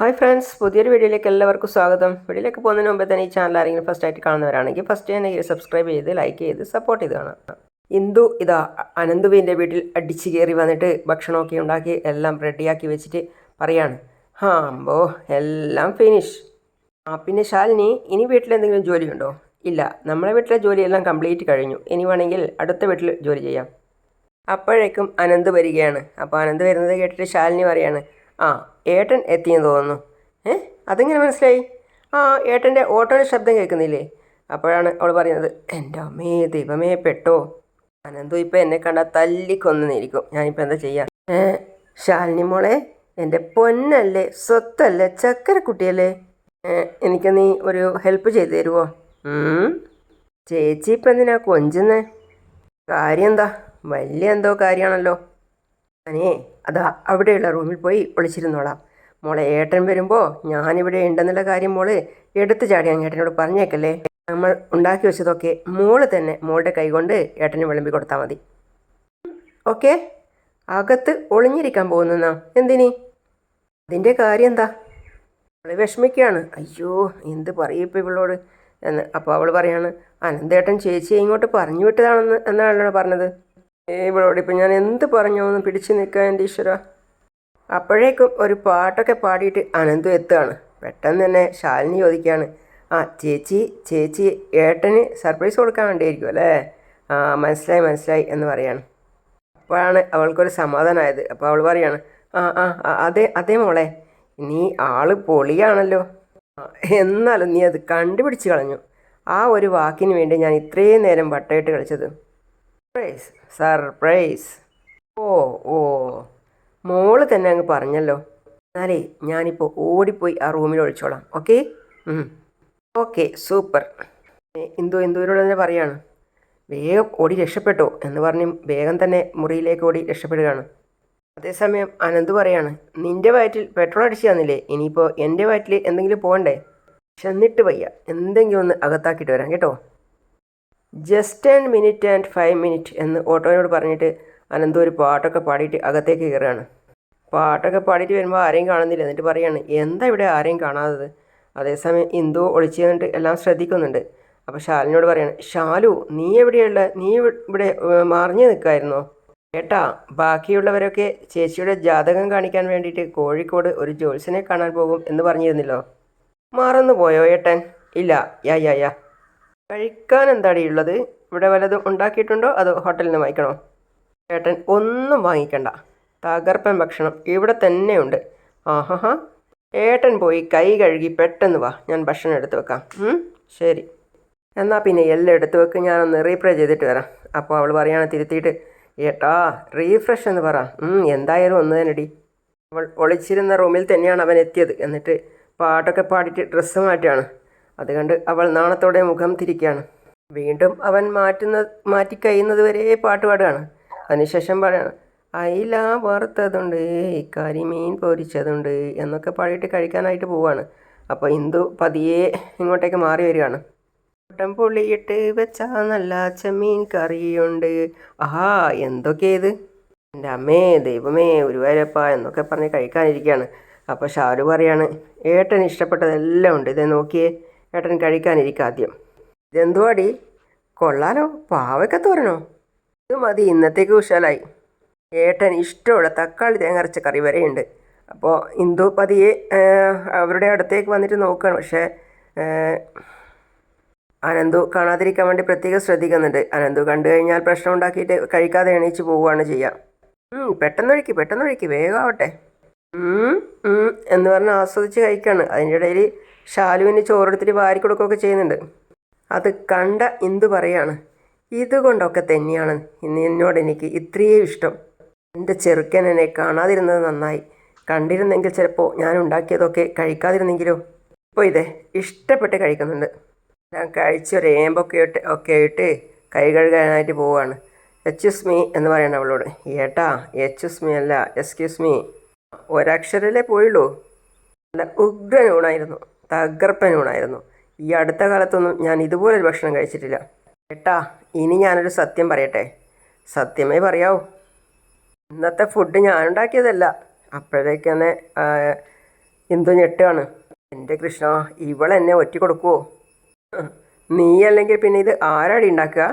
Hi friends പുതിയൊരു വീഡിയോയിലേക്ക് എല്ലാവർക്കും സ്വാഗതം. വീഡിയോയിലേക്ക് പോകുന്നതിന് മുമ്പേ തന്നെ ഈ ചാനൽ ആരെങ്കിലും ഫസ്റ്റ് ആയിട്ട് കാണുന്നവരാണെങ്കിൽ ഫസ്റ്റ് തന്നെ സബ്സ്ക്രൈബ് ചെയ്ത് ലൈക്ക് ചെയ്ത് സപ്പോർട്ട് ചെയ്ത് കാണാം. ഇന്ദു ഇതാ അനന്തുവിന്റെ വീട്ടിൽ അടിച്ചു കയറി വന്നിട്ട് ഭക്ഷണമൊക്കെ ഉണ്ടാക്കി എല്ലാം റെഡിയാക്കി വെച്ചിട്ട് പറയാണ്. ഹാ അമ്പോ എല്ലാം ഫിനിഷ് ആ പിന്നെ ശാലിനി ഇനി വീട്ടിൽ എന്തെങ്കിലും ജോലിയുണ്ടോ? ഇല്ല നമ്മളെ വീട്ടിലെ ജോലിയെല്ലാം കംപ്ലീറ്റ് കഴിഞ്ഞു. ഇനി വേണമെങ്കിൽ അടുത്ത വീട്ടിൽ ജോലി ചെയ്യാം. അപ്പോഴേക്കും അനന്ത് വരികയാണ്. അപ്പോൾ അനന്ത് വരുന്നത് കേട്ടിട്ട് ശാലിനി പറയാണ് ആ ഏട്ടൻ എത്തിയെന്ന് തോന്നുന്നു. ഏ അതെങ്ങനെ മനസ്സിലായി? ആ ഏട്ടന്റെ ഓട്ടോയുടെ ശബ്ദം കേൾക്കുന്നില്ലേ? അപ്പോഴാണ് അവൾ പറയുന്നത് എന്റെ അമ്മേ ദൈവമേ പെട്ടോ. അനന്തു ഇപ്പം എന്നെ കണ്ടാൽ തല്ലിക്കൊന്നിരിക്കും ഞാനിപ്പോൾ എന്താ ചെയ്യുക ഏ ശാലിനി മോളെ എന്റെ പൊന്നല്ലേ സ്വത്തല്ലേ ചക്കരക്കുട്ടിയല്ലേ? എനിക്ക് നീ ഒരു ഹെൽപ്പ് ചെയ്തു തരുമോ. ചേച്ചി ഇപ്പം എന്തിനാ കൊഞ്ചുന്നേ? കാര്യം എന്താ? വലിയ എന്തോ കാര്യമാണല്ലോ. ഞാനേ അതാ അവിടെയുള്ള റൂമിൽ പോയി ഒളിച്ചിരുന്നോളാം. മോളെ ഏട്ടൻ വരുമ്പോൾ ഞാനിവിടെ ഉണ്ടെന്നുള്ള കാര്യം മോൾ എടുത്തു ചാടി ഏട്ടനോട് പറഞ്ഞേക്കല്ലേ? നമ്മൾ ഉണ്ടാക്കി വെച്ചതൊക്കെ മോൾ തന്നെ മോളുടെ കൈകൊണ്ട് ഏട്ടന് വിളമ്പി കൊടുത്താൽ മതി. ഓക്കെ? അകത്ത് ഒളിഞ്ഞിരിക്കാൻ പോകുന്നെന്നാ. എന്തിനി? അതിന്റെ കാര്യം എന്താ അവൾ വിഷമിക്കുകയാണ്. അയ്യോ എന്ത് പറയും ഇപ്പം ഇവളോട്? എന്ന്. അപ്പോൾ അവൾ പറയാണ് അനന്തേട്ടൻ ചേച്ചിയെ ഇങ്ങോട്ട് പറഞ്ഞു വിട്ടതാണെന്ന് എന്നാണല്ലോ പറഞ്ഞത്? ഇവളോട് ഇപ്പം ഞാൻ എന്ത് പറഞ്ഞു എന്ന് പിടിച്ചു നിൽക്കാൻ എന്റെ ഈശ്വര. അപ്പോഴേക്കും ഒരു പാട്ടൊക്കെ പാടിയിട്ട് അനന്തു എത്തുകയാണ്. പെട്ടെന്ന് തന്നെ ശാലിനി ചോദിക്കുകയാണ് ആ ചേച്ചി ചേച്ചി ഏട്ടന് സർപ്രൈസ് കൊടുക്കാൻ വേണ്ടിയായിരിക്കും അല്ലേ? ആ മനസ്സിലായി മനസ്സിലായി എന്ന് പറയാണ്. അപ്പോഴാണ് അവൾക്കൊരു സമാധാനമായത്. അപ്പോൾ അവൾ പറയാണ് ആ ആ അതെ അതെ മോളെ നീ ആൾ പൊളിയാണല്ലോ. എന്നാലും നീ അത് കണ്ടുപിടിച്ച് കളഞ്ഞു. ആ ഒരു വാക്കിന് വേണ്ടി ഞാൻ ഇത്രയും നേരം വട്ടയിട്ട് കളിച്ചത്. സർപ്രൈസ് സർപ്രൈസ് ഓ ഓ. മോൾ തന്നെ അങ്ങ് പറഞ്ഞല്ലോ. എന്നാലേ ഞാനിപ്പോൾ ഓടിപ്പോയി ആ റൂമിൽ ഒഴിച്ചോളാം ഓക്കെ? Okay super. എന്തോ എന്തോരോട് തന്നെ പറയാണ്. വേഗം ഓടി രക്ഷപ്പെട്ടോ എന്ന് പറഞ്ഞ് വേഗം തന്നെ മുറിയിലേക്ക് ഓടി രക്ഷപ്പെടുകയാണ്. അതേസമയം അനന്ത് പറയാണ് നിന്റെ വയറ്റിൽ പെട്രോൾ അടിച്ചു തന്നില്ലേ? ഇനിയിപ്പോൾ എന്റെ വയറ്റിൽ എന്തെങ്കിലും പോകണ്ടേ? ചെന്നിട്ട് വയ്യ. എന്തെങ്കിലും ഒന്ന് അകത്താക്കിയിട്ട് വരാം കേട്ടോ. Just ten minute and five minute എന്ന് ഓട്ടോയോട് പറഞ്ഞിട്ട് അനന്ത ഒരു പാട്ടൊക്കെ പാടിയിട്ട് അകത്തേക്ക് കയറുകയാണ്. പാട്ടൊക്കെ പാടിയിട്ട് വരുമ്പോൾ ആരെയും കാണുന്നില്ല. എന്നിട്ട് പറയാണ് എന്താ ഇവിടെ ആരെയും കാണാത്തത്? അതേസമയം ഇന്ദു ഒളിച്ചു നിന്നിട്ട് എല്ലാം ശ്രദ്ധിക്കുന്നുണ്ട്. അപ്പോൾ ശാലിനോട് പറയാണ് ഷാലു നീ എവിടെയുള്ള നീ ഇവിടെ മറിഞ്ഞു നിൽക്കായിരുന്നോ ഏട്ടാ ബാക്കിയുള്ളവരൊക്കെ ചേച്ചിയുടെ ജാതകം കാണിക്കാൻ വേണ്ടിയിട്ട് കോഴിക്കോട് ഒരു ജോത്സ്യനെ കാണാൻ പോകും എന്ന് പറഞ്ഞിരുന്നല്ലോ. മറന്നു പോയോ ഏട്ടൻ? ഇല്ല യാ യാ യാ. കഴിക്കാൻ എന്താടി ഉള്ളത്? ഇവിടെ വല്ലതും ഉണ്ടാക്കിയിട്ടുണ്ടോ? അതോ ഹോട്ടലിൽ നിന്ന് വാങ്ങിക്കണോ? ഏട്ടൻ ഒന്നും വാങ്ങിക്കണ്ട. തകർപ്പൻ ഭക്ഷണം ഇവിടെ തന്നെയുണ്ട് ആഹാ ഏട്ടൻ പോയി കൈ കഴുകി പെട്ടെന്ന് വാ. ഞാൻ ഭക്ഷണം എടുത്തു വെക്കാം. ശരി. എന്നാൽ പിന്നെ എല്ലാം എടുത്തു വെക്ക്. ഞാനൊന്ന് റീഫ്രഷ് ചെയ്തിട്ട് വരാം. അപ്പോൾ അവൾ പറയാണ് തിരുത്തിയിട്ട് ഏട്ടാ റീഫ്രഷ് എന്ന് പറ. എന്തായാലും ഒന്ന് തന്നെടി. അവൾ ഒളിച്ചിരുന്ന റൂമിൽ തന്നെയാണ് അവൻ എത്തിയത്. എന്നിട്ട് പാട്ടൊക്കെ പാടിയിട്ട് ഡ്രസ്സ് മാറ്റുകയാണ് അത് കണ്ട് അവൾ നാണത്തോടെ മുഖം തിരിക്കുകയാണ്. വീണ്ടും അവൻ മാറ്റുന്ന മാറ്റി കഴിയുന്നത് വരെ പാട്ട് പാടുകയാണ്. അതിനുശേഷം പാടുകയാണ് അയില വറുത്തതുണ്ട് കരിമീൻ പൊരിച്ചതുണ്ട് എന്നൊക്കെ പാടിയിട്ട് കഴിക്കാനായിട്ട് പോവാണ് അപ്പോൾ ഇന്ദു പതിയെ ഇങ്ങോട്ടേക്ക് മാറി വരികയാണ്. കൂട്ടം പുളിയിട്ട് വെച്ച നല്ല ചെമ്മീൻ കറിയുണ്ട്. ആഹാ എന്തൊക്കെയത്? എന്റെ അമ്മേ ദൈവമേ ഗുരുവായൂരപ്പ എന്നൊക്കെ പറഞ്ഞ് കഴിക്കാനിരിക്കുകയാണ്. അപ്പോൾ ഷാരു പറയാണ് ഏട്ടന് ഇഷ്ടപ്പെട്ടതെല്ലാം ഉണ്ട് ഇതേ നോക്കിയേ. ഏട്ടൻ കഴിക്കാനിരിക്കുക ആദ്യം. ഇതെന്തുവാടി? കൊള്ളാലോ പാവയ്ക്ക തോരനോ? ഇത് മതി ഇന്നത്തേക്ക് ഉഷാലായി ഏട്ടൻ ഇഷ്ടമുള്ള തക്കാളി തേങ്ങ അരച്ച കറി വരെയുണ്ട്. അപ്പോൾ ഇന്ദു പതിയെ അവരുടെ അടുത്തേക്ക് വന്നിട്ട് നോക്കുകയാണ് പക്ഷേ അനന്തു കാണാതിരിക്കാൻ വേണ്ടി പ്രത്യേകം ശ്രദ്ധിക്കുന്നുണ്ട്. അനന്തു കണ്ടു കഴിഞ്ഞാൽ പ്രശ്നം ഉണ്ടാക്കിയിട്ട് കഴിക്കാതെ എണീച്ച് പോവുകയാണ് ചെയ്യുക പെട്ടെന്നൊഴിക്കി പെട്ടെന്നൊഴിക്കി വേഗം ഉം എന്ന് പറഞ്ഞ് ആസ്വദിച്ച് കഴിക്കുകയാണ് അതിന്റെ ഇടയിൽ ഷാലുവിന് ചോറെടുത്തിട്ട് വാരി കൊടുക്കുകയൊക്കെ ചെയ്യുന്നുണ്ട്. അത് കണ്ട എന്തു പറയാണ് ഇതുകൊണ്ടൊക്കെ തന്നെയാണ് എന്നോട് എനിക്ക് ഇത്രയും ഇഷ്ടം. എന്റെ ചെറുക്കൻ എന്നെ കാണാതിരുന്നത് നന്നായി. കണ്ടിരുന്നെങ്കിൽ ചിലപ്പോൾ ഞാൻ ഉണ്ടാക്കിയതൊക്കെ കഴിക്കാതിരുന്നെങ്കിലോ? ഇപ്പോൾ ഇതേ ഇഷ്ടപ്പെട്ട് കഴിക്കുന്നുണ്ട്. ഞാൻ കഴിച്ചൊരേമ്പൊക്കെ ഇട്ട് ഒക്കെ ആയിട്ട് കൈ കഴുകാനായിട്ട് പോവുകയാണ് എക്സ്ക്യൂസ് മീ എന്ന് പറയണം അവളോട്. ഏട്ടാ എക്സ്ക്യൂസ് മീ അല്ല എക്സ്ക്യൂസ് മീ. ഒരക്ഷരല്ലേ പോയുള്ളൂ. നല്ല ഉഗ്രൻ ഊണായിരുന്നു തകർപ്പൻ ഊണായിരുന്നു ഈ അടുത്ത കാലത്തൊന്നും ഞാൻ ഇതുപോലൊരു ഭക്ഷണം കഴിച്ചിട്ടില്ല. ഏട്ടാ ഇനി ഞാനൊരു സത്യം പറയട്ടെ? സത്യമേ പറയാവൂ. ഇന്നത്തെ ഫുഡ് ഞാൻ ഉണ്ടാക്കിയതല്ല അപ്പോഴേക്ക് തന്നെ എന്തോ ഞെട്ടാണ്. എന്റെ കൃഷ്ണ ഇവളെന്നെ ഒറ്റ കൊടുക്കുവോ? നീ അല്ലെങ്കിൽ പിന്നെ ഇത് ആരാടി ഉണ്ടാക്കുക?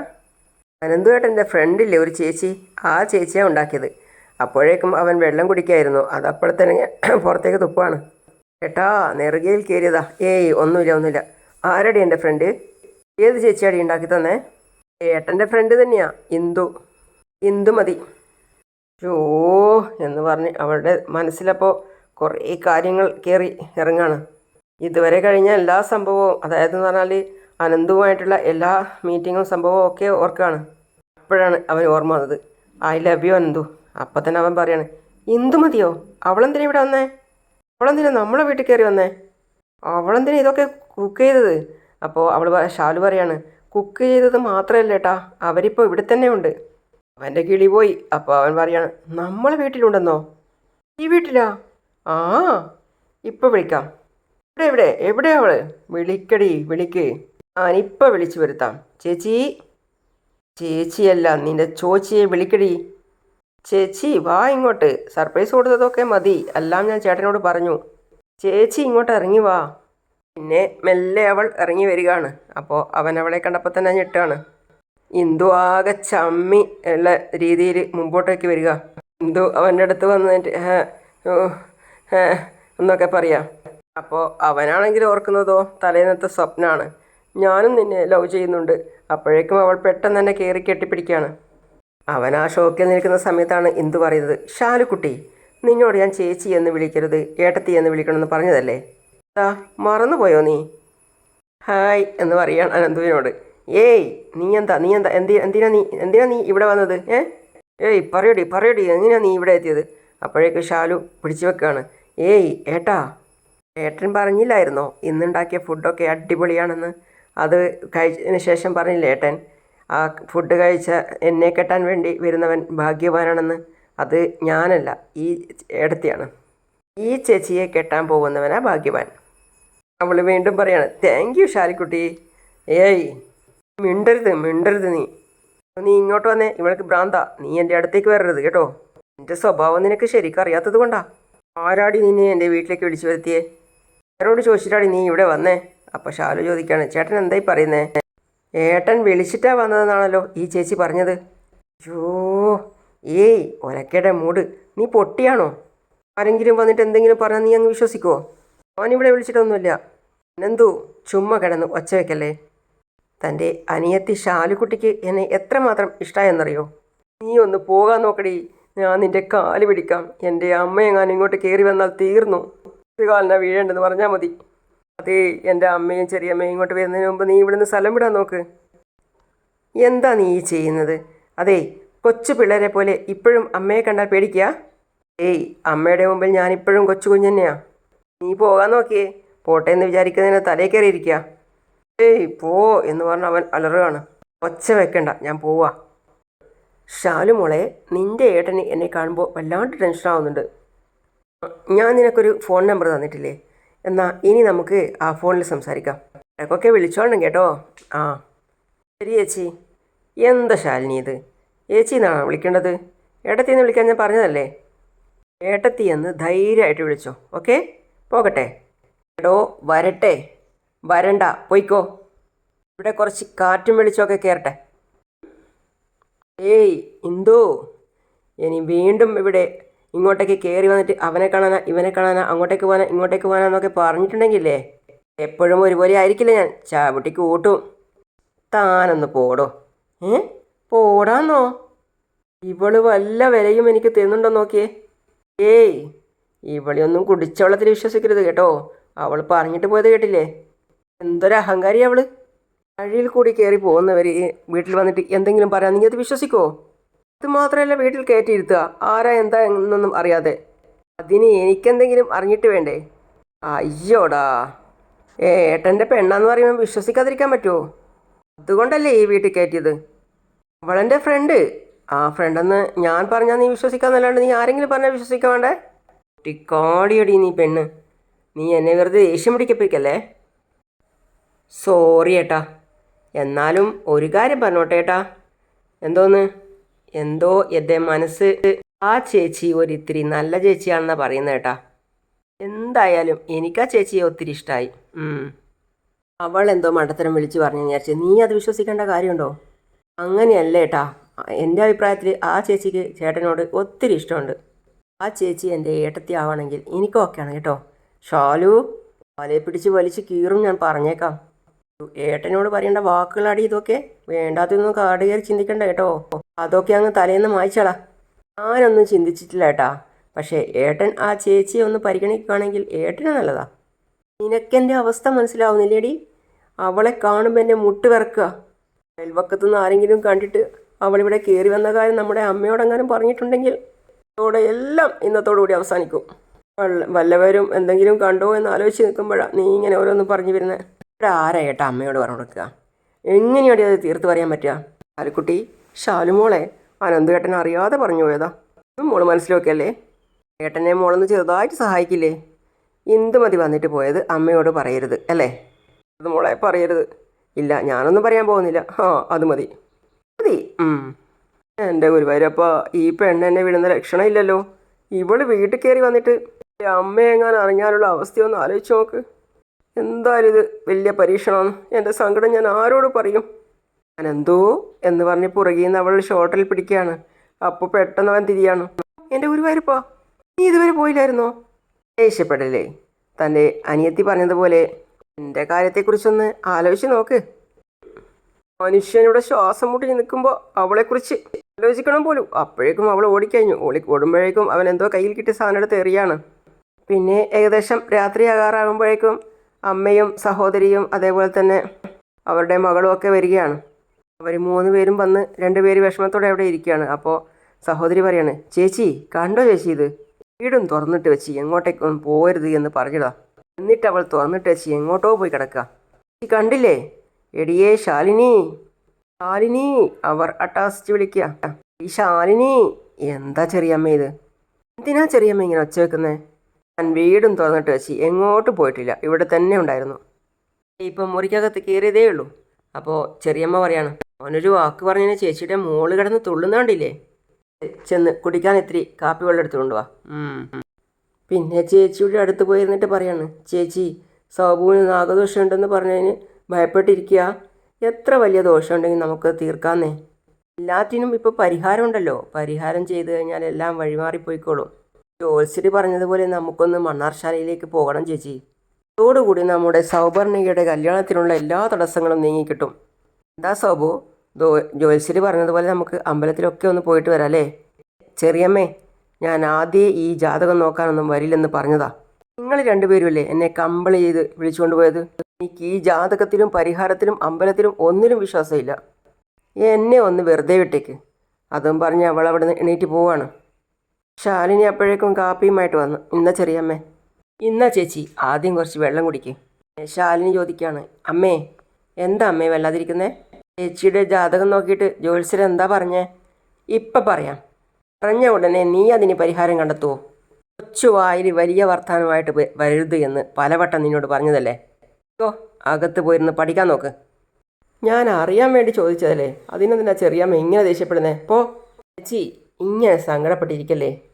അനന്തുവേട്ടന്റെ ഫ്രണ്ടില്ലേ ഒരു ചേച്ചി? ആ ചേച്ചിയാണ് ഉണ്ടാക്കിയത്. അപ്പോഴേക്കും അവൻ വെള്ളം കുടിക്കായിരുന്നു. അത് അപ്പോഴത്തന്നെ പുറത്തേക്ക് തുപ്പാണ്. ഏട്ടാ നെറുകയിൽ കയറിയതാ. ഏയ് ഒന്നുമില്ല ഒന്നുമില്ല. ആരടി എന്റെ ഫ്രണ്ട് ഏത് ചേച്ചിയാടി ഉണ്ടാക്കി തന്നേ? ഏട്ടന്റെ ഫ്രണ്ട് തന്നെയാ. ഇന്ദു. ഇന്ദു മതി. ഷോ എന്ന് പറഞ്ഞ് അവളുടെ മനസ്സിലപ്പോൾ കുറേ കാര്യങ്ങൾ കയറി ഇറങ്ങാണ്. ഇതുവരെ കഴിഞ്ഞ എല്ലാ സംഭവവും അതായത് എന്ന് പറഞ്ഞാൽ അനന്തുമായിട്ടുള്ള എല്ലാ മീറ്റിങ്ങും സംഭവവും ഒക്കെ ഓർക്കുകയാണ് അപ്പോഴാണ് അവൻ ഓർമ്മ വന്നത്. I love you Ananthu. അപ്പം തന്നെ അവൻ പറയാണ് ഇന്ദു മതിയോ? അവളെന്തിനാ ഇവിടെ വന്നേ? അവളെന്തിനാ നമ്മളെ വീട്ടിൽ കയറി വന്നേ? അവളെന്തിനാ ഇതൊക്കെ കുക്ക് ചെയ്തത്? അപ്പോൾ അവൾ ഷാലു പറയാണ് കുക്ക് ചെയ്തത് മാത്രമല്ല ഏട്ടാ അവരിപ്പോൾ ഇവിടെ തന്നെ ഉണ്ട്. അവന്റെ കിളി പോയി. അപ്പോൾ അവൻ പറയാണ് നമ്മളെ വീട്ടിലുണ്ടെന്നോ? ഈ വീട്ടിലാ? ആ ഇപ്പോൾ വിളിക്കാം. ഇവിടെ എവിടെ എവിടെയാ അവൾ? വിളിക്കടി വിളിക്ക്. ഞാനിപ്പോൾ വിളിച്ചു വരുത്താം. ചേച്ചി? ചേച്ചിയല്ല നിന്റെ ചോച്ചിയെ വിളിക്കടി. ചേച്ചി വാ ഇങ്ങോട്ട്. സർപ്രൈസ് കൊടുത്തതൊക്കെ മതി. എല്ലാം ഞാൻ ചേട്ടനോട് പറഞ്ഞു. ചേച്ചി ഇങ്ങോട്ട് ഇറങ്ങി വാ. പിന്നെ മെല്ലെ അവൾ ഇറങ്ങി വരികയാണ്. അപ്പോൾ അവൻ അവളെ കണ്ടപ്പോൾ തന്നെ ഞെട്ടാണ് ഇന്ദു ആകെ ചമ്മി ഉള്ള രീതിയിൽ മുമ്പോട്ടേക്ക് വരിക. ഇന്ദു അവന്റെ അടുത്ത് വന്നിട്ട് എന്നൊക്കെ പറയാം. അപ്പോൾ അവനാണെങ്കിൽ ഓർക്കുന്നതോ തലേന്നത്തെ സ്വപ്നമാണ് ഞാനും നിന്നെ ലവ് ചെയ്യുന്നുണ്ട്. അപ്പോഴേക്കും അവൾ പെട്ടെന്ന് തന്നെ കയറി കെട്ടിപ്പിടിക്കുകയാണ്. അവൻ ആ ഷോക്കിൽ നിൽക്കുന്ന സമയത്താണ് ഇന്ദു പറയുന്നത് ഷാലുക്കുട്ടി നിന്നോട് ഞാൻ ചേച്ചി എന്ന് വിളിക്കരുത് ഏട്ടത്തി എന്ന് വിളിക്കണമെന്ന് പറഞ്ഞതല്ലേ? ആ മറന്നുപോയോ നീ? ഹായ് എന്ന് പറയുകയാണ് അനന്തുവിനോട്. ഏയ് നീ എന്താ നീ എന്താ എന്തി എന്തിനാ നീ എന്തിനാ നീ ഇവിടെ വന്നത് ഏ? ഏയ് പറയടി പറയടി എങ്ങനെയാ നീ ഇവിടെ എത്തിയത്? അപ്പോഴേക്ക് ഷാലു പിടിച്ചു വെക്കുകയാണ് ഏയ് ഏട്ടാ ഏട്ടൻ പറഞ്ഞില്ലായിരുന്നോ ഇന്നുണ്ടാക്കിയ ഫുഡൊക്കെ അടിപൊളിയാണെന്ന്? അത് കഴിച്ചതിന് ശേഷം പറഞ്ഞില്ലേ ഏട്ടൻ? ആ ഫുഡ് കഴിച്ച എന്നെ കെട്ടാൻ വേണ്ടി വരുന്നവൻ ഭാഗ്യവാനാണെന്ന് അത് ഞാനല്ല ഈ ഏടത്തിയാണ് ഈ ചേച്ചിയെ കെട്ടാൻ പോകുന്നവനാ ഭാഗ്യവാൻ. അവൾ വീണ്ടും പറയാണ് താങ്ക് യു ഷാലിക്കുട്ടി ഏയ് മിണ്ടരുത് മിണ്ടരുത് നീ. നീ ഇങ്ങോട്ട് വന്നേ ഇവൾക്ക് ഭ്രാന്ത. നീ എന്റെ അടുത്തേക്ക് വരരുത് കേട്ടോ. എന്റെ സ്വഭാവം നിനക്ക് ശരിക്കും അറിയാത്തത് കൊണ്ടാ. ആരാടി നിന്നെ എന്റെ വീട്ടിലേക്ക് വിളിച്ചു വരുത്തിയേ? ആരോട് ചോദിച്ചിട്ടാടി നീ ഇവിടെ വന്നേ? അപ്പോൾ ഷാലു ചോദിക്കുകയാണ് ചേട്ടൻ എന്തായി പറയുന്നേ? ഏട്ടൻ വിളിച്ചിട്ടാ വന്നതെന്നാണല്ലോ ഈ ചേച്ചി പറഞ്ഞത്. അയ്യോ ഏയ് ഒലക്കയുടെ മൂട്. നീ പൊട്ടിയാണോ? ആരെങ്കിലും വന്നിട്ട് എന്തെങ്കിലും പറഞ്ഞാൽ നീ അങ്ങ് വിശ്വസിക്കുമോ അവനിവിടെ വിളിച്ചിട്ടൊന്നുമില്ല. എന്തോ ചുമ്മാ കിടന്ന് ഒച്ച വെക്കല്ലേ? തന്റെ അനിയത്തി ഷാലുക്കുട്ടിക്ക് എന്നെ എത്രമാത്രം ഇഷ്ടമായെന്നറിയോ നീ ഒന്ന് പോകാൻ നോക്കടി. ഞാൻ നിന്റെ കാൽ പിടിക്കാം. എന്റെ അമ്മയെങ്ങാനും ഇങ്ങോട്ട് കയറി വന്നാൽ തീർന്നു. കാലിനാ വീഴേണ്ടെന്ന് പറഞ്ഞാൽ മതി. അതേ എന്റെ അമ്മയും ചെറിയമ്മയും ഇങ്ങോട്ട് വരുന്നതിന് മുമ്പ് നീ ഇവിടുന്ന് സ്ഥലം വിടാൻ നോക്ക്. എന്താ നീ ഈ ചെയ്യുന്നത്? അതേ കൊച്ചു പിള്ളേരെ പോലെ ഇപ്പോഴും അമ്മയെ കണ്ടാൽ പേടിക്കുക? ഏയ് അമ്മയുടെ മുമ്പിൽ ഞാനിപ്പോഴും കൊച്ചു കുഞ്ഞന്നെയാ. നീ പോകാൻ നോക്കിയേ പോട്ടെ എന്ന് വിചാരിക്കുന്നതിന് തലേ കയറിയിരിക്കുക ഏയ് പോ എന്ന് പറഞ്ഞ അവൻ അലറുകയാണ്. ഒച്ച വെക്കണ്ട ഞാൻ പോവാ. ഷാലു മോളെ നിന്റെ ഏട്ടന് എന്നെ കാണുമ്പോൾ വല്ലാണ്ട് ടെൻഷനാവുന്നുണ്ട് ഞാൻ നിനക്കൊരു ഫോൺ നമ്പർ തന്നിട്ടില്ലേ? എന്നാൽ ഇനി നമുക്ക് ആ ഫോണിൽ സംസാരിക്കാം. ഇടയ്ക്കൊക്കെ വിളിച്ചോളണം കേട്ടോ. ആ. ശരി ചേച്ചി. എന്താ ശാലിനി ഇത്? ചേച്ചി എന്നാണോ വിളിക്കേണ്ടത്? ഏട്ടത്തി എന്ന് വിളിക്കാൻ ഞാൻ പറഞ്ഞതല്ലേ? ഏട്ടത്തി എന്ന് ധൈര്യമായിട്ട് വിളിച്ചോ. ഓക്കെ? പോകട്ടെ. എടോ വരട്ടെ. വരണ്ട. പോയിക്കോ. ഇവിടെ കുറച്ച് കാറ്റും വെളിച്ചമൊക്കെ കയറട്ടെ. ഏയ് എന്തോ ഇനി വീണ്ടും ഇവിടെ ഇങ്ങോട്ടേക്ക് കയറി വന്നിട്ട് അവനെ കാണാനാ ഇവനെ കാണാനാ അങ്ങോട്ടേക്ക് പോകാനാ ഇങ്ങോട്ടേക്ക് പോകാനാന്നൊക്കെ പറഞ്ഞിട്ടുണ്ടെങ്കിലേ എപ്പോഴും ഒരുപോലെ ആയിരിക്കില്ല ഞാൻ? ചാവട്ടിക്ക് കൂട്ടും താനൊന്ന് പോടോ. ഏ? പോടാന്നോ? ഇവൾ വല്ല വിലയും എനിക്ക് തരുന്നുണ്ടോ നോക്കിയേ? ഏയ് ഇവളെയൊന്നും കുടിച്ച വെള്ളത്തിൽ വിശ്വസിക്കരുത് കേട്ടോ. അവൾ പറഞ്ഞിട്ട് പോയത് കേട്ടില്ലേ? എന്തൊരു അഹങ്കാരി അവൾ. വഴിയിൽ കൂടി കയറി പോകുന്നവർ വീട്ടിൽ വന്നിട്ട് എന്തെങ്കിലും പറയാൻ നീ അത് വിശ്വസിക്കുമോ അത് മാത്രമല്ല വീട്ടിൽ കയറ്റിയിരുത്തുക. ആരാ എന്താ എന്നൊന്നും അറിയാതെ. അതിന് എനിക്കെന്തെങ്കിലും അറിഞ്ഞിട്ട് വേണ്ടേ? അയ്യോടാ. ഏ ഏട്ടന്റെ പെണ്ണാന്ന് പറയുമ്പോൾ വിശ്വസിക്കാതിരിക്കാൻ പറ്റുമോ അതുകൊണ്ടല്ലേ ഈ വീട്ടിൽ കയറ്റിയത്? അവളെന്റെ ഫ്രണ്ട്. ആ ഫ്രണ്ടെന്ന് ഞാൻ പറഞ്ഞാൽ നീ വിശ്വസിക്കാന്നല്ലാണ്ട് നീ ആരെങ്കിലും പറഞ്ഞാൽ വിശ്വസിക്കാൻ വേണ്ടേ? ടിക്കോടിയടി നീ പെണ്ണ്. നീ എന്നെ വെറുതെ ദേഷ്യം പിടിക്കപ്പിക്കല്ലേ സോറി ഏട്ടാ. എന്നാലും ഒരു കാര്യം പറഞ്ഞോട്ടെ ഏട്ടാ. എന്തോന്ന്? എന്തോ എന്റെ മനസ്സ് ആ ചേച്ചി ഒരിത്തിരി നല്ല ചേച്ചിയാണെന്നാണ് പറയുന്നത് ഏട്ടാ എന്തായാലും എനിക്കാ ചേച്ചിയെ ഒത്തിരി ഇഷ്ടമായി അവൾ എന്തോ മണ്ടത്തരം വിളിച്ചു പറഞ്ഞു വിചാരിച്ചു നീ അത് വിശ്വസിക്കേണ്ട കാര്യമുണ്ടോ? അങ്ങനെയല്ല ഏട്ടാ. എന്റെ അഭിപ്രായത്തിൽ ആ ചേച്ചിക്ക് ചേട്ടനോട് ഒത്തിരി ഇഷ്ടമുണ്ട്. ആ ചേച്ചി എന്റെ ഏട്ടത്തി ആവണമെങ്കിൽ എനിക്കും ഓക്കെയാണ് കേട്ടോ. ഷാലു വലയെ പിടിച്ച് വലിച്ച് കീറും ഞാൻ പറഞ്ഞേക്കാം. ഏട്ടനോട് പറയേണ്ട വാക്കുകളാടി ഇതൊക്കെ. വേണ്ടാത്തൊന്നും കാട് കയറി ചിന്തിക്കണ്ട കേട്ടോ. അതൊക്കെ അങ്ങ് തലേന്ന് മായ്ച്ചളാ. ഞാനൊന്നും ചിന്തിച്ചിട്ടില്ല ഏട്ടാ. പക്ഷേ ഏട്ടൻ ആ ചേച്ചിയെ ഒന്ന് പരിഗണിക്കുകയാണെങ്കിൽ ഏട്ടന് നല്ലതാ. നിനക്കെന്റെ അവസ്ഥ മനസ്സിലാവുന്നില്ലേടി? അവളെ കാണുമ്പോൾ എന്നെ മുട്ട് വിറക്കുക. അയൽവക്കത്തുനിന്ന് ആരെങ്കിലും കണ്ടിട്ട് അവളിവിടെ കയറി വന്ന കാര്യം നമ്മുടെ അമ്മയോടെങ്ങാനും പറഞ്ഞിട്ടുണ്ടെങ്കിൽ അതോടെ എല്ലാം ഇന്നത്തോടുകൂടി അവസാനിക്കും. വല്ലവരും എന്തെങ്കിലും കണ്ടോ എന്ന് ആലോചിച്ച് നിൽക്കുമ്പോഴാണ് നീ ഇങ്ങനെ ഓരോന്ന് പറഞ്ഞു വരുന്നത് ഏട്ടാ അമ്മയോട് പറഞ്ഞു കൊടുക്കുക? എങ്ങനെയാണ് അത് തീർത്ത് പറയാൻ പറ്റുക? ആലുക്കുട്ടി ഷാലുമോളെ അനന്തേട്ടൻ അറിയാതെ പറഞ്ഞു പോയതാ. മോൾ മനസ്സിലാക്കിയല്ലേ? ഏട്ടനെ മോളൊന്ന് ചെറുതായിട്ട് സഹായിക്കില്ലേ? ഇന്ദുമതി വന്നിട്ട് പോയത് അമ്മയോട് പറയരുത് അല്ലേ? അത് മോളെ പറയരുത്. ഇല്ല ഞാനൊന്നും പറയാൻ പോകുന്നില്ല. ആ അത് മതി. മതി. എന്റെ ഗുരുവായൂരപ്പ ഈ പെണ്ണെന്നെ വിടുന്ന ലക്ഷണമില്ലല്ലോ. ഇവൾ വീട്ടിൽ കയറി വന്നിട്ട് അമ്മയെങ്ങാൻ അറിഞ്ഞാലുള്ള അവസ്ഥയൊന്ന് ആലോചിച്ച് നോക്ക്. എന്തായാലും ഇത് വലിയ പരീക്ഷണമാണ് എന്റെ സങ്കടം ഞാൻ ആരോട് പറയും? ഞാൻ എന്തോ എന്ന് പറഞ്ഞ് പുറകിൽ നിന്ന് അവൾ ഷോട്ടിൽ പിടിക്കുകയാണ്. അപ്പോൾ പെട്ടെന്ന് അവൻ തിരിയാണ്. എന്റെ പോ നീ ഇതുവരെ പോയില്ലായിരുന്നോ? ദേഷ്യപ്പെടല്ലേ. തന്റെ അനിയത്തി പറഞ്ഞതുപോലെ എന്റെ കാര്യത്തെക്കുറിച്ചൊന്ന് ആലോചിച്ച് നോക്ക്. മനുഷ്യനിവിടെ ശ്വാസം മുട്ടി നിൽക്കുമ്പോൾ അവളെക്കുറിച്ച് ആലോചിക്കണം പോലും. അപ്പോഴേക്കും അവൾ ഓടിക്കഴിഞ്ഞു. ഓടി ഓടുമ്പോഴേക്കും അവൻ എന്തോ കയ്യിൽ കിട്ടിയ സാധനം എടുത്ത് എറിയാണ്. പിന്നെ ഏകദേശം രാത്രിയാകാറാകുമ്പോഴേക്കും അമ്മയും സഹോദരിയും അതേപോലെ തന്നെ അവരുടെ മകളും ഒക്കെ വരികയാണ്. അവർ മൂന്ന് പേരും വന്ന് രണ്ടുപേര് വിഷമത്തോടെ അവിടെ ഇരിക്കുകയാണ്. അപ്പോൾ സഹോദരി പറയാണ് ചേച്ചി കണ്ടോ ചേച്ചി ഇത്? വീടും തുറന്നിട്ട് വെച്ച്. എങ്ങോട്ടേക്കൊന്നും പോകരുത് എന്ന് പറഞ്ഞതാ. എന്നിട്ട് അവൾ തുറന്നിട്ട് വെച്ച്. എങ്ങോട്ടോ പോയി കിടക്കുക. ചേച്ചി കണ്ടില്ലേ? എടിയേ ശാലിനി. ശാലിനി അവർ അട്ടാസിച്ച് വിളിക്കുക. ഈ ശാലിനി എന്താ ചെറിയമ്മ ഇത്? എന്തിനാ ചെറിയമ്മ ഇങ്ങനെ ഒച്ച വെക്കുന്നേ? ഞാൻ വീടും തുറന്നിട്ട് വെച്ച് എങ്ങോട്ട് പോയിട്ടില്ല. ഇവിടെ തന്നെ ഉണ്ടായിരുന്നു. ഇപ്പം മുറിക്കകത്ത് കയറിയതേ ഉള്ളൂ. അപ്പോൾ ചെറിയമ്മ പറയാണ് അവനൊരു വാക്ക് പറഞ്ഞതിന് ചേച്ചിയുടെ മോൾ കിടന്ന് തുള്ളുന്നോണ്ടില്ലേ ചെന്ന് കുടിക്കാൻ ഇത്തിരി കാപ്പി വെള്ളം എടുത്തുകൊണ്ട് വാ. ഉം. പിന്നെ ചേച്ചിയുടെ അടുത്ത് പോയിരുന്നിട്ട് പറയാണ് ചേച്ചി സൗബുവിന് നാഗദോഷം ഉണ്ടെന്ന് പറഞ്ഞതിന് ഭയപ്പെട്ടിരിക്കുക എത്ര വലിയ ദോഷം ഉണ്ടെങ്കിൽ നമുക്ക് തീർക്കാന്നേ. എല്ലാറ്റിനും ഇപ്പോൾ പരിഹാരമുണ്ടല്ലോ. പരിഹാരം ചെയ്തു കഴിഞ്ഞാൽ എല്ലാം വഴിമാറിപ്പോയിക്കോളും. ജോത്സ്യര് പറഞ്ഞതുപോലെ നമുക്കൊന്ന് മണ്ണാർശാലയിലേക്ക് പോകണം ചേച്ചി. അതോടുകൂടി നമ്മുടെ സൗപർണികയുടെ കല്യാണത്തിനുള്ള എല്ലാ തടസ്സങ്ങളും നീങ്ങിക്കിട്ടും. എന്താ സൗബു ദോ ജോത്സ്യര് പറഞ്ഞതുപോലെ നമുക്ക് അമ്പലത്തിലൊക്കെ ഒന്ന് പോയിട്ട് വരാം അല്ലേ ചെറിയമ്മേ ഞാൻ ആദ്യം ഈ ജാതകം നോക്കാനൊന്നും വരില്ലെന്ന് പറഞ്ഞതാ. നിങ്ങൾ രണ്ടുപേരുമല്ലേ എന്നെ കമ്പിൾ ചെയ്ത് വിളിച്ചുകൊണ്ട് പോയത്? എനിക്ക് ഈ ജാതകത്തിലും പരിഹാരത്തിലും അമ്പലത്തിലും ഒന്നിലും വിശ്വാസമില്ല. എന്നെ ഒന്ന് വെറുതെ വിട്ടേക്ക്. അതും പറഞ്ഞ് അവൾ അവിടെ നിന്ന് എണീറ്റ് പോവാണ്. ശാലിനി അപ്പോഴേക്കും കാപ്പിയുമായിട്ട് വന്നു. ഇന്ന ചെറിയമ്മേ. ഇന്ന ചേച്ചി ആദ്യം കുറച്ച് വെള്ളം കുടിക്ക്. ശാലിനി ചോദിക്കുകയാണ്. അമ്മേ എന്താ അമ്മേ വല്ലാതിരിക്കുന്നേ? ചേച്ചിയുടെ ജാതകം നോക്കിയിട്ട് ജോത്സ്യർ എന്താ പറഞ്ഞേ? ഇപ്പം പറയാം. പറഞ്ഞ ഉടനെ നീ അതിന് പരിഹാരം കണ്ടെത്തുവോ? കൊച്ചു വായിൽ വലിയ വർത്തമാനമായിട്ട് വരരുത് എന്ന് പലവട്ടം നിന്നോട് പറഞ്ഞതല്ലേ? ഓ അകത്ത് പോയിരുന്ന് പഠിക്കാൻ നോക്ക്. ഞാൻ അറിയാൻ വേണ്ടി ചോദിച്ചതല്ലേ? അതിനെന്തിനാ ചെറിയമ്മ ഇങ്ങനെ ദേഷ്യപ്പെടുന്നേ? പോ. ചേച്ചി ഇങ്ങനെ സങ്കടപ്പെട്ടിരിക്കല്ലേ?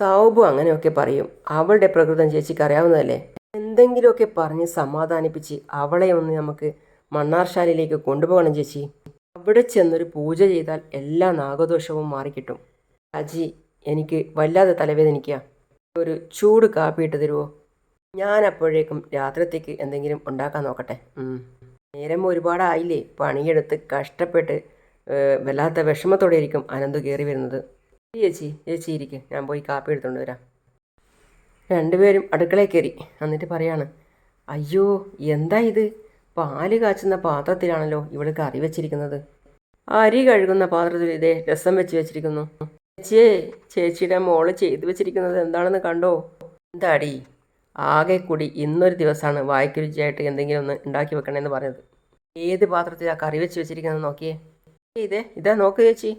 സൗബു അങ്ങനെയൊക്കെ പറയും. അവളുടെ പ്രകൃതം ചേച്ചിക്ക് അറിയാവുന്നതല്ലേ? എന്തെങ്കിലുമൊക്കെ പറഞ്ഞ് സമാധാനിപ്പിച്ച് അവളെ ഒന്ന് നമുക്ക് മണ്ണാർശാലയിലേക്ക് കൊണ്ടുപോകണം ചേച്ചി. അവിടെ ചെന്നൊരു പൂജ ചെയ്താൽ എല്ലാ നാഗദോഷവും മാറിക്കിട്ടും. അജി എനിക്ക് വല്ലാതെ തലവേദനിക്കുക ഒരു ചൂട് കാപ്പി ഇട്ട് തരുമോ ഞാൻ അപ്പോഴേക്കും രാത്രിത്തേക്ക് എന്തെങ്കിലും ഉണ്ടാക്കാൻ നോക്കട്ടെ. നേരം ഒരുപാടായില്ലേ? പണിയെടുത്ത് കഷ്ടപ്പെട്ട് വല്ലാത്ത വിഷമത്തോടെ ആയിരിക്കും അനന്ത് കയറി വരുന്നത്. ചേച്ചി ചേച്ചി ഇരിക്കും. ഞാൻ പോയി കാപ്പി എടുത്തുകൊണ്ട് വരാം. രണ്ടുപേരും അടുക്കളയിൽ കയറി. എന്നിട്ട് പറയാണ് അയ്യോ എന്താ ഇത്? പാൽ കാച്ചുന്ന പാത്രത്തിലാണല്ലോ ഇവിടെ കറി വെച്ചിരിക്കുന്നത്. അരി കഴുകുന്ന പാത്രത്തിൽ ഇതേ രസം വെച്ച് വെച്ചിരിക്കുന്നു. ചേച്ചിയെ ചേച്ചിയുടെ മോൾ ചെയ്തു വെച്ചിരിക്കുന്നത് എന്താണെന്ന് കണ്ടോ? എന്താടി? ആകെ കൂടി. ഇന്നൊരു ദിവസമാണ് വായ്ക്ക് രുചിയായിട്ട് എന്തെങ്കിലും ഒന്ന് ഉണ്ടാക്കി വെക്കണമെന്ന് പറഞ്ഞത്. ഏത് പാത്രത്തിലാണ് കറി വെച്ച് വെച്ചിരിക്കുന്നത് നോക്കിയേ? ഇതേ ഇതാ നോക്ക് ചേച്ചി.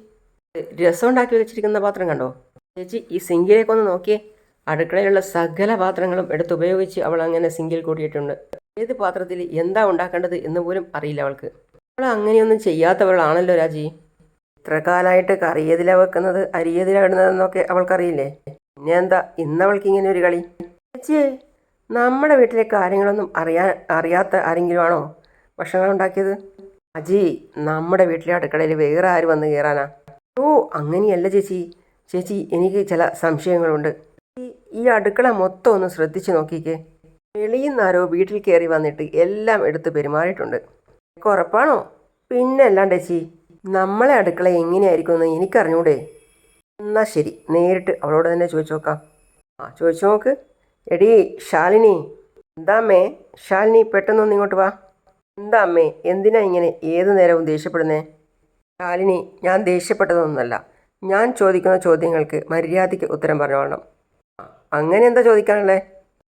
രസം ഉണ്ടാക്കി വെച്ചിരിക്കുന്ന പാത്രം കണ്ടോ? ചേച്ചി ഈ സിങ്കിലേക്ക് ഒന്ന് നോക്കിയേ. അടുക്കളയിലുള്ള സകല പാത്രങ്ങളും എടുത്ത് ഉപയോഗിച്ച് അവൾ അങ്ങനെ സിങ്കിൽ കൂട്ടിയിട്ടുണ്ട് ഏത് പാത്രത്തിൽ എന്താ ഉണ്ടാക്കേണ്ടത് എന്ന് പോലും അറിയില്ല അവൾക്ക്. അവൾ അങ്ങനെയൊന്നും ചെയ്യാത്തവളാണല്ലോ രാജി. ഇത്ര കാലമായിട്ട് കറിയതില വെക്കുന്നത് അരിയതില ഇടുന്നതെന്നൊക്കെ അവൾക്കറിയില്ലേ? പിന്നെ എന്താ ഇന്നവൾക്ക് ഇങ്ങനെ ഒരു കളി? ചേച്ചിയേ നമ്മുടെ വീട്ടിലെ കാര്യങ്ങളൊന്നും അറിയാൻ അറിയാത്ത ആരെങ്കിലും ആണോ ഭക്ഷണം ഉണ്ടാക്കിയത് അജി നമ്മുടെ വീട്ടിലെ അടുക്കളയിൽ വേറെ ആര് വന്ന് കയറാനാ? ഓ അങ്ങനെയല്ല ചേച്ചി. ചേച്ചി എനിക്ക് ചില സംശയങ്ങളുണ്ട്. ഈ അടുക്കള മൊത്തം ഒന്ന് ശ്രദ്ധിച്ചു നോക്കിക്കേ. വെളിയിൽ വീട്ടിൽ കയറി വന്നിട്ട് എല്ലാം എടുത്ത് പെരുമാറിയിട്ടുണ്ട്. ഉറപ്പാണോ? പിന്നെ അല്ലാണ്ട് ചേച്ചി നമ്മളെ അടുക്കള എങ്ങനെയായിരിക്കുമെന്ന് എനിക്കറിഞ്ഞൂടെ. എന്നാ ശരി നേരിട്ട് അവളോട് തന്നെ ചോദിച്ചു നോക്കാം ആ ചോദിച്ചു നോക്ക്. എടി ശാലിനി. എന്താ അമ്മേ? ശാലിനി പെട്ടെന്നൊന്ന് ഇങ്ങോട്ട് വാ. എന്താ അമ്മേ? എന്തിനാ ഇങ്ങനെ ഏത് നേരവും ദേഷ്യപ്പെടുന്നേ? ശാലിനി ഞാൻ ദേഷ്യപ്പെട്ടതൊന്നുമല്ല. ഞാൻ ചോദിക്കുന്ന ചോദ്യങ്ങൾക്ക് മര്യാദയ്ക്ക് ഉത്തരം പറഞ്ഞോളണം. ആ, അങ്ങനെ എന്താ ചോദിക്കാനുള്ളേ?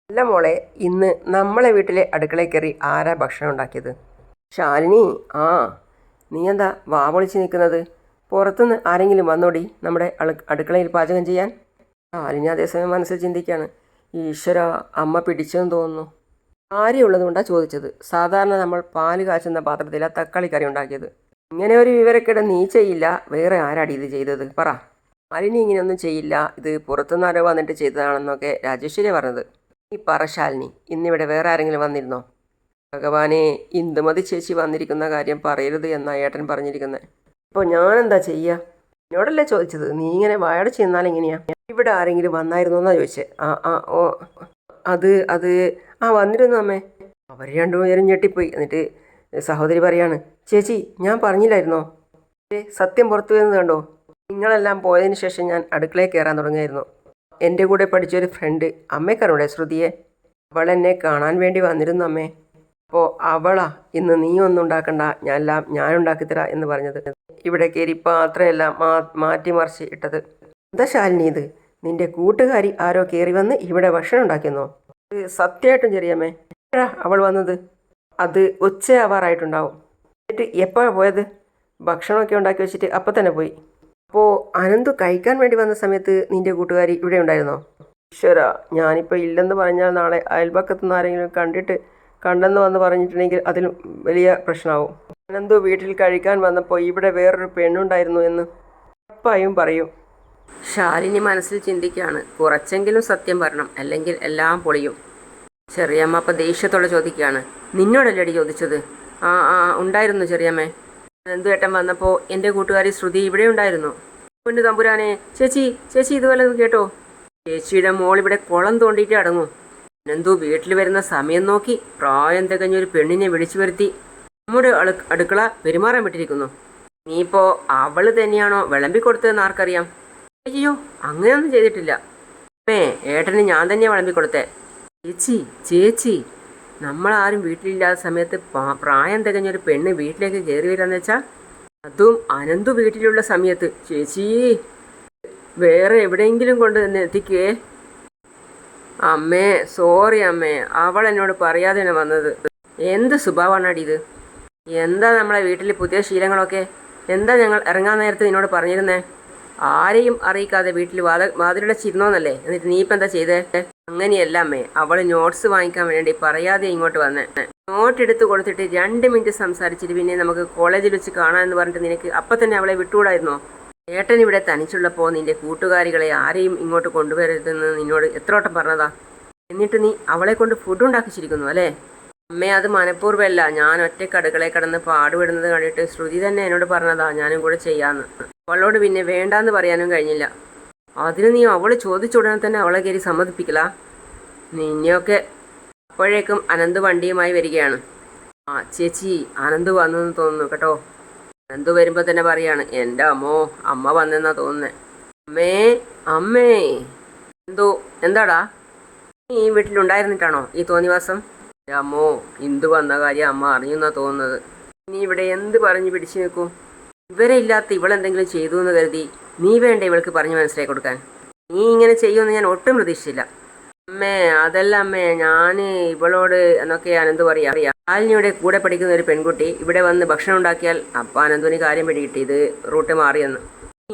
അല്ല മോളെ ഇന്ന് നമ്മളെ വീട്ടിലെ അടുക്കളയിൽ കയറി ആരാ ഭക്ഷണം ഉണ്ടാക്കിയത്? ശാലിനി ആ നീ എന്താ വാ പൊളിച്ച് നിൽക്കുന്നത്? പുറത്തുനിന്ന് ആരെങ്കിലും വന്നോടി നമ്മുടെ അടുക്കളയിൽ പാചകം ചെയ്യാൻ? ശാലിനി അതേസമയം മനസ്സിൽ ചിന്തിക്കുകയാണ് ഈശ്വര അമ്മ പിടിച്ചെന്ന് തോന്നുന്നു. കാര്യമുള്ളതുകൊണ്ടാണ് ചോദിച്ചത്. സാധാരണ നമ്മൾ പാൽ കാച്ചുന്ന പാത്രത്തിലാണ് തക്കാളി കറി ഉണ്ടാക്കിയത്. ഇങ്ങനെ ഒരു വിവരക്കേട് നീ ചെയ്യില്ല. വേറെ ആരാടി ഇത് ചെയ്തത്? പറ. മാലിനി ഇങ്ങനെയൊന്നും ചെയ്യില്ല. ഇത് പുറത്തുനിന്ന് ആരോ വന്നിട്ട് ചെയ്തതാണെന്നൊക്കെ രാജേശ്വരി പറഞ്ഞത്. നീ പറ ശാലിനി ഇന്നിവിടെ വേറെ ആരെങ്കിലും വന്നിരുന്നോ? ഭഗവാനെ ഇന്ദുമതി ചേച്ചി വന്നിരിക്കുന്ന കാര്യം പറയരുത് എന്നാ ഏട്ടൻ പറഞ്ഞിരിക്കുന്നത് ഇപ്പോൾ ഞാനെന്താ ചെയ്യുക എന്നോടല്ലേ ചോദിച്ചത്? നീ ഇങ്ങനെ വായട ചെന്നാൽ എങ്ങനെയാ? ഇവിടെ ആരെങ്കിലും വന്നായിരുന്നോ എന്നാ ചോദിച്ചത് ആ ആ ഓ അത് അത് ആ വന്നിരുന്നു അമ്മേ. അവർ രണ്ടുപേരും ഞെട്ടിപ്പോയി. എന്നിട്ട് സഹോദരി പറയാണ് ചേച്ചി ഞാൻ പറഞ്ഞില്ലായിരുന്നോ? സത്യം പുറത്തു വരുന്നത് കണ്ടോ? നിങ്ങളെല്ലാം പോയതിന് ശേഷം ഞാൻ അടുക്കളയിൽ കയറാൻ തുടങ്ങിയായിരുന്നു എന്റെ കൂടെ പഠിച്ചൊരു ഫ്രണ്ട് അമ്മയ്ക്കറിവിടെ ശ്രുതിയെ. അവൾ എന്നെ കാണാൻ വേണ്ടി വന്നിരുന്നു അമ്മേ. അപ്പോൾ അവളാ ഇന്ന് നീ ഒന്നും ഉണ്ടാക്കണ്ട ഞാനെല്ലാം ഞാൻ ഉണ്ടാക്കിത്തരാം എന്ന് പറഞ്ഞത്. ഇവിടെ കയറി പാത്രമെല്ലാം മാ മാറ്റിമറിച്ച് ഇട്ടത്. എന്താ ശാലിനി ഇത്? നിന്റെ കൂട്ടുകാരി ആരോ കയറി വന്ന് ഇവിടെ ഭക്ഷണം ഉണ്ടാക്കിയെന്നോ? സത്യമായിട്ടും ചെറിയമ്മേ അവൾ വന്നത്? അത് ഉച്ചയാവാറായിട്ടുണ്ടാവും എന്നിട്ട് എപ്പോഴാണ് പോയത്? ഭക്ഷണമൊക്കെ ഉണ്ടാക്കി വെച്ചിട്ട് അപ്പം തന്നെ പോയി. അപ്പോൾ അനന്തു കഴിക്കാൻ വേണ്ടി വന്ന സമയത്ത് നിന്റെ കൂട്ടുകാരി ഇവിടെ ഉണ്ടായിരുന്നോ? ഈശ്വര ഞാനിപ്പോൾ ഇല്ലെന്ന് പറഞ്ഞാൽ നാളെ അയൽപക്കത്തു നിന്ന് ആരെങ്കിലും കണ്ടിട്ട് കണ്ടെന്ന് വന്ന് പറഞ്ഞിട്ടുണ്ടെങ്കിൽ അതിൽ വലിയ പ്രശ്നമാവും. അനന്തു വീട്ടിൽ കഴിക്കാൻ വന്നപ്പോൾ ഇവിടെ വേറൊരു പെണ്ണുണ്ടായിരുന്നു എന്ന് ഉറപ്പായും പറയും. ശാലിനി മനസ്സിൽ ചിന്തിക്കുകയാണ്. കുറച്ചെങ്കിലും സത്യം പറയണം അല്ലെങ്കിൽ എല്ലാം പൊളിയും. ചെറിയമ്മ അപ്പം ദേഷ്യത്തോടെ ചോദിക്കുകയാണ്. നിന്നോടല്ലേടി ചോദിച്ചത്? ആ ആ ഉണ്ടായിരുന്നു ചെറിയമ്മേ. എന്തുവേട്ടൻ വന്നപ്പോൾ എന്റെ കൂട്ടുകാരി ശ്രുതി ഇവിടെ ഉണ്ടായിരുന്നു. പൊന്നു തമ്പുരാനെ. ചേച്ചി ചേച്ചി ഇതുപോലെ കേട്ടോ? ചേച്ചിയുടെ മോൾ ഇവിടെ കുളം തോണ്ടിയിട്ട് അടങ്ങും. എന്തോ വീട്ടിൽ വരുന്ന സമയം നോക്കി പ്രായം തികഞ്ഞൊരു പെണ്ണിനെ വിളിച്ചു വരുത്തി. നമ്മുടെ അടുക്കള പെരുമാറാൻ വിട്ടിരിക്കുന്നു. നീയിപ്പോൾ അവൾ തന്നെയാണോ വിളമ്പി കൊടുത്തതെന്ന് ആർക്കറിയാം? അയ്യോ അങ്ങനെയൊന്നും ചെയ്തിട്ടില്ല. അമ്മേ ഏട്ടന് ഞാൻ തന്നെയാ വിളമ്പി കൊടുത്തേ. ചേച്ചി ചേച്ചി നമ്മളാരും വീട്ടിലില്ലാത്ത സമയത്ത് പ്രായം തികഞ്ഞൊരു പെണ്ണ് വീട്ടിലേക്ക് കയറി വരാന്ന് വെച്ചാൽ അതും അനന്തു വീട്ടിലുള്ള സമയത്ത്. ചേച്ചി വേറെ എവിടെയെങ്കിലും കൊണ്ട് തന്നെ എത്തിക്കേ. അമ്മേ സോറി അമ്മേ അവൾ എന്നോട് പറയാതെയാണ് വന്നത്. എന്ത് സ്വഭാവമാണ് ഇത്? എന്താ നമ്മളെ വീട്ടിൽ പുതിയ ശീലങ്ങളൊക്കെ? എന്താ ഞങ്ങൾ ഇറങ്ങാൻ നേരത്തെ നിന്നോട് പറഞ്ഞിരുന്നേ? ആരെയും അറിയിക്കാതെ വീട്ടിൽ വാത വാതിലടച്ചിരുന്നോന്നല്ലേ? എന്നിട്ട് നീ ഇപ്പം എന്താ ചെയ്തേ? അങ്ങനെയല്ല അമ്മേ. അവൾ നോട്ട്സ് വാങ്ങിക്കാൻ വേണ്ടി പറയാതെ ഇങ്ങോട്ട് വന്നേ. നോട്ട് എടുത്ത് കൊടുത്തിട്ട് രണ്ട് മിനിറ്റ് സംസാരിച്ചിട്ട് പിന്നെ നമുക്ക് കോളേജിൽ വെച്ച് കാണാമെന്ന് പറഞ്ഞിട്ട് നിനക്ക് അപ്പം തന്നെ അവളെ വിട്ടുകൂടായിരുന്നോ? ഏട്ടൻ ഇവിടെ തനിച്ചുള്ളപ്പോൾ നിന്റെ കൂട്ടുകാരികളെ ആരെയും ഇങ്ങോട്ട് കൊണ്ടുവരരുതെന്ന് നിന്നോട് എത്രോട്ടം പറഞ്ഞതാ? എന്നിട്ട് നീ അവളെ കൊണ്ട് ഫുഡ് ഉണ്ടാക്കിച്ചിരിക്കുന്നു അല്ലേ? അമ്മേ അത് മനഃപൂർവമല്ല. ഞാൻ ഒറ്റയ്ക്ക് അടുക്കളയിൽ കിടന്ന് പാടുപെടുന്നത് കണ്ടിട്ട് ശ്രുതി തന്നെ എന്നോട് പറഞ്ഞതാ ഞാനും കൂടെ ചെയ്യാന്ന്. അവളോട് പിന്നെ വേണ്ടാന്ന് പറയാനും കഴിഞ്ഞില്ല. അതിന് നീ അവൾ ചോദിച്ചുടനെ തന്നെ അവളെ കയറി സമ്മതിപ്പിക്കല. നിന്നെയൊക്കെ അപ്പോഴേക്കും അനന്ത് വണ്ടിയുമായി വരികയാണ്. ആ ചേച്ചി അനന്ത് വന്നെന്ന് തോന്നുന്നു കേട്ടോ. അനന്ത് വരുമ്പോൾ തന്നെ പറയാണ് എന്റെ അമ്മോ അമ്മ വന്നെന്നാ തോന്നുന്നേ. അമ്മേ അമ്മേ. എന്തോ എന്താടാ? നീ ഈ വീട്ടിലുണ്ടായിരുന്നിട്ടാണോ ഈ തോന്നിവാസം? അമ്മോ ഇന്ദു വന്ന കാര്യം അമ്മ അറിയുന്നാ തോന്നുന്നത്. നീ ഇവിടെ എന്ത് പറഞ്ഞു പിടിച്ചു നിൽക്കും? ഇവരെ ഇല്ലാത്ത ഇവളെന്തെങ്കിലും ചെയ്തു എന്ന് കരുതി നീ വേണ്ട ഇവൾക്ക് പറഞ്ഞു മനസ്സിലാക്കി കൊടുക്കാൻ. നീ ഇങ്ങനെ ചെയ്യുമെന്ന് ഞാൻ ഒട്ടും പ്രതീക്ഷിച്ചില്ല. അമ്മേ അതല്ല അമ്മേ ഞാൻ ഇവളോട് എന്നൊക്കെ അനന്ത് പറയാ. അറിയാം. ആലിനിയുടെ കൂടെ പഠിക്കുന്ന ഒരു പെൺകുട്ടി ഇവിടെ വന്ന് ഭക്ഷണം ഉണ്ടാക്കിയാൽ അപ്പം അനന്തുവിന് കാര്യം പിടികിട്ടി. ഇത് റൂട്ട് മാറിയെന്ന്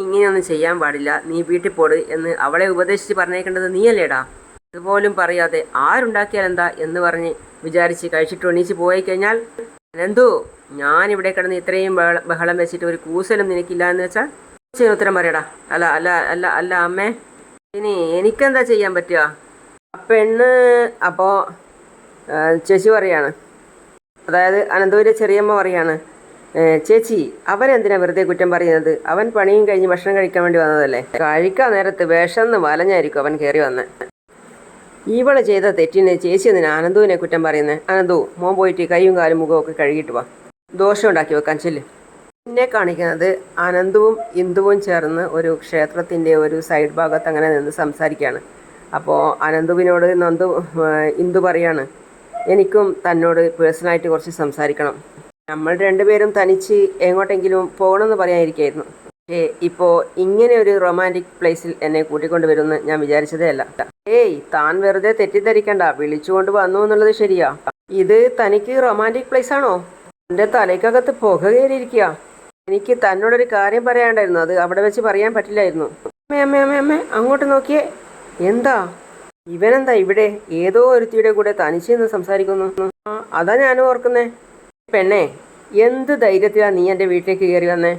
ഇങ്ങനെയൊന്നും ചെയ്യാൻ പാടില്ല. നീ വീട്ടിൽ പോട് എന്ന് അവളെ ഉപദേശിച്ച് പറഞ്ഞേക്കേണ്ടത് നീയല്ലേടാ? ഇതുപോലും പറയാതെ ആരുണ്ടാക്കിയാൽ എന്താ എന്ന് പറഞ്ഞ് വിചാരിച്ച് കഴിച്ചിട്ട് എണീച്ച് പോയി കഴിഞ്ഞാൽ അനന്തു ഞാൻ ഇവിടെ കിടന്ന് ഇത്രയും ബഹളം വെച്ചിട്ട് ഒരു കൂസലും നിനക്കില്ല എന്ന് വെച്ചാൽ ശരി ഉത്തരം പറയടാ. അല്ല അല്ല അല്ല അല്ല അമ്മേ. ഇനി എനിക്കെന്താ ചെയ്യാൻ പറ്റുക? ആ പെണ്ണ് അപ്പോൾ ചേച്ചി പറയാണ്. അതായത് അനന്തപുരി ചെറിയമ്മ പറയാണ്. ചേച്ചി അവൻ എന്തിനാ വെറുതെ കുറ്റം പറയുന്നത്? അവൻ പണിയും കഴിഞ്ഞ് ഭക്ഷണം കഴിക്കാൻ വേണ്ടി വന്നതല്ലേ? കഴിക്കാൻ നേരത്ത് വിശന്ന് വലഞ്ഞായിരിക്കും അവൻ കയറി വന്നത് ഇവൾ ചെയ്ത തെറ്റിന് ചേച്ചി അതിന് അനന്തുവിനെ കുറ്റം പറയുന്നത് അനന്തു മോൻ പോയിട്ട് കൈയും കാലും മുഖവും ഒക്കെ കഴുകിയിട്ട് വാ. ദോഷം ഉണ്ടാക്കി വെക്കാൻ ചെല്ല്. പിന്നെ കാണിക്കുന്നത് അനന്തുവും ഇന്ദുവും ചേർന്ന് ഒരു ക്ഷേത്രത്തിന്റെ ഒരു സൈഡ് ഭാഗത്ത് അങ്ങനെ നിന്ന് സംസാരിക്കുകയാണ് അപ്പോൾ അനന്തുവിനോട് നന്ദു ഇന്ദു പറയാണ് എനിക്കും തന്നോട് പേഴ്സണലായിട്ട് കുറച്ച് സംസാരിക്കണം. നമ്മൾ രണ്ടുപേരും തനിച്ച് എങ്ങോട്ടെങ്കിലും പോകണമെന്ന് പറയാനിരിക്കായിരുന്നു. ഇപ്പോൾ ഇങ്ങനെ ഒരു റൊമാന്റിക് പ്ലേസിൽ എന്നെ കൂട്ടിക്കൊണ്ട് വരുമെന്ന് ഞാൻ വിചാരിച്ചതേ അല്ല. ഏയ് താൻ വെറുതെ തെറ്റിദ്ധരിക്കണ്ട. വിളിച്ചുകൊണ്ട് വന്നു എന്നുള്ളത് ശരിയാ. ഇത് തനിക്ക് റൊമാന്റിക് പ്ലേസ് ആണോ? എന്റെ തലയ്ക്കകത്ത് പുക കയറിയിരിക്കുക. എനിക്ക് തന്നോടൊരു കാര്യം പറയാണ്ടായിരുന്നു അത് അവിടെ വെച്ച് പറയാൻ പറ്റില്ലായിരുന്നു. അമ്മേ അമ്മേ അമ്മേ അമ്മേ അങ്ങോട്ട് നോക്കിയേ. എന്താ? ഇവനെന്താ ഇവിടെ? ഏതോ ഒരുത്തിയുടെ കൂടെ തനിച്ച് നിന്ന് സംസാരിക്കുന്നു അതാ ഞാനും ഓർക്കുന്നേ. പെണ്ണേ എന്ത് ധൈര്യത്തിലാ നീ എന്റെ വീട്ടിലേക്ക് കയറി വന്നേ?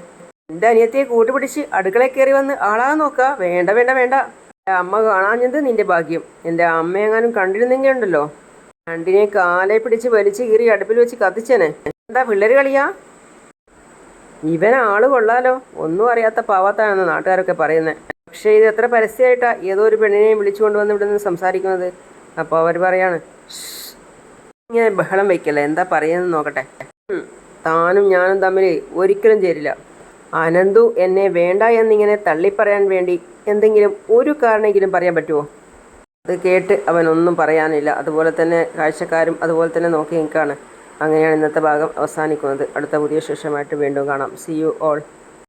എന്റെ അനിയത്തിയെ കൂട്ടുപിടിച്ച് അടുക്കളയിൽ കയറി വന്ന് ആളാ നോക്ക. വേണ്ട വേണ്ട വേണ്ട. അമ്മ കാണാഞ്ഞത് നിന്റെ ഭാഗ്യം. എന്റെ അമ്മയെങ്ങാനും കണ്ടിരുന്നെങ്കിൽ ഉണ്ടല്ലോ രണ്ടിനെ കാലെ പിടിച്ച് വലിച്ച് കീറി അടുപ്പിൽ വെച്ച് കത്തിച്ചേനെ. എന്താ പിള്ളേര് കളിയാ? ഇവൻ ആൾ കൊള്ളാലോ. ഒന്നും അറിയാത്ത പാവത്താണെന്ന് നാട്ടുകാരൊക്കെ പറയുന്നത് പക്ഷേ ഇത് എത്ര പരസ്യമായിട്ടാ ഏതോ ഒരു പെണ്ണിനെയും വിളിച്ചുകൊണ്ട് വന്ന് ഇവിടെ നിന്ന് സംസാരിക്കുന്നത്. അപ്പോൾ അവർ പറയാണ് "ശ്ശ്, ഇങ്ങനെ ബഹളം വയ്ക്കല്ലേ എന്താ പറയുന്നത് നോക്കട്ടെ. താനും ഞാനും തമ്മിൽ ഒരിക്കലും ചേരില്ല. അനന്തു എന്നെ വേണ്ട എന്നിങ്ങനെ തള്ളിപ്പറയാൻ വേണ്ടി എന്തെങ്കിലും ഒരു കാരണമെങ്കിലും പറയാൻ പറ്റുമോ അത് കേട്ട് അവൻ ഒന്നും പറയാനില്ല. അതുപോലെ തന്നെ കാഴ്ചക്കാരും അതുപോലെ തന്നെ നോക്കി നിൽക്കുകയാണ്. അങ്ങനെയാണ് ഇന്നത്തെ ഭാഗം അവസാനിക്കുന്നത്. അടുത്ത പുതിയ ശേഷമായിട്ട് വീണ്ടും കാണാം. C you all